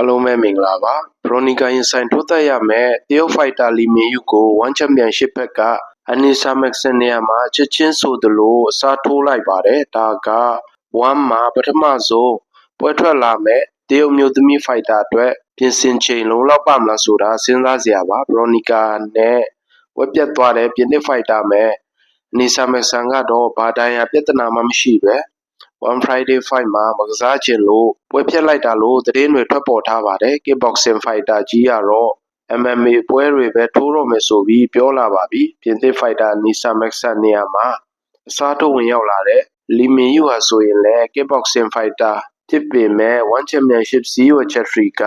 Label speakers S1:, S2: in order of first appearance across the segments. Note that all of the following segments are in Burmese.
S1: အားလုံးပဲမင်္ဂလာပါဘရိုနီကာရင်ဆိုင်ထိုးသက်ရမယ်တရုတ်ဖိုက်တာလီမင်ယူကိုဝမ်ချန်ပီယံရှစ်ဘက်ကအနီဆာမက်ဆန်နေရာမှာချက်ချင်းဆိုသလိုအစားထိုးလိုက်ပါတယ်ဒါကဝမ်မှာပထမဆုံးပွဲထွက်လာမယ်တရုတ်မျိုးသမီးဖိုက်တာအတွက်ပြင်ဆင်ချိန်လုံးလောက်ပါမလားဆိုတာစဉ်းစားစရာပါဘရိုနီကာနဲ့ဝက်ပြတ်သွားတဲ့ပြင်သစ်ဖိုက်တာမယ်အနီဆာမက်ဆန်ကတော့ဘာဒိုင်ယာပြဿနာမှမရှိပဲ One Friday Fight မှာမကစားချင်လို့ပွဲဖြတ်လိုက်တာလို့သတင်းတွေထွက်ပေါ်ထားပါတယ်။ Kickboxing Fighter ကြီးကတော့ MMA ပွဲတွေပဲထိုးတော့မယ်ဆိုပြီးပြောလာပါပြီ။ပြင်သစ် Fighter Nisa Maxson နေရာမှာအစားထိုးဝင်ရောက်လာတဲ့လီမင်ယူဟာဆိုရင်လည်း Kickboxing Fighter ဖြစ်ပေမဲ့ One Championship စီးဝချက်ထရီက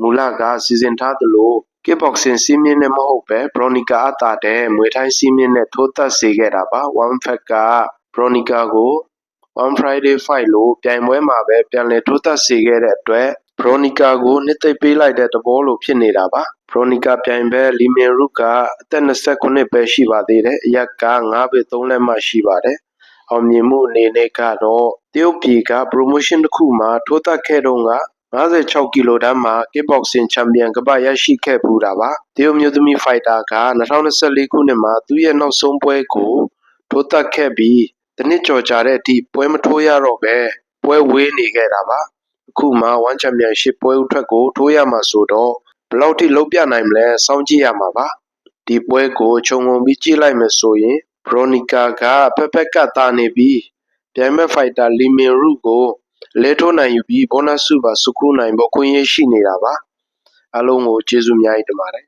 S1: မူလကစီစဉ်ထားသလို Kickboxing စီးမြင့်နဲ့မဟုတ်ပဲဘရိုနီကာအတာတဲ့မွေထိုင်းစီးမြင့်နဲ့ထိုးသက်စေခဲ့တာပါ။ One Fat ကဘရိုနီကာကို One Friday Fight လို့ပြိုင်ပွဲမှာပဲ ပြန်လည်ထိုးသက်စေခဲ့တဲ့အတွက်ဘရိုနီကာကို နှစ်သိမ့်ပေးလိုက်တဲ့သဘောလို ဖြစ်နေတာပါဘရိုနီကာပြိုင်ဘက်လီမင်ရုကအသက်29ပဲ ရှိပါသေးတယ် အရက်က9ပေ3လက်မှရှိပါတယ် အောင်မြင်မှုအနေနဲ့ကတော့ တရုတ်ပြည်က promotion တစ်ခုမှာ ထိုးသက်ခဲ့တော့က56ကီလိုတန်းမှာ kickboxing ချန်ပီယံကပတ်ရရှိခဲ့ပူတာပါ တရုတ်မျိုးသမီးဖိုက်တာက2024ခုနှစ်မှာ သူ့ရဲ့နောက်ဆုံးပွဲကို ထိုးသက်ခဲ့ပြီး တနစ်ကျော်ကြာတဲ့အထိပွဲမထိုးရတော့ပဲပွဲဝေးနေခဲ့တာပါအခုမှ1ချန်ပီယံရှစ်ပွဲဥထွက်ကိုထိုးရမှာဆိုတော့ဘယ်လောက်ထိလုံးပြနိုင်မလဲစောင့်ကြည့်ရမှာပါဒီပွဲကိုခြုံငုံပြီးကြည့်လိုက်မယ်ဆိုရင်ဘရိုနီကာကဖက်ဖက်ကတာနေပြီးပြိုင်မဲ့ဖိုက်တာလီမင်ရုကိုလဲထိုးနိုင်ယူပြီးဘောနတ်စုပါစုခုနိုင်ဖို့ခွင့်ရရှိနေတာပါအလုံးကိုကျေးဇူးအများကြီးတင်ပါတယ်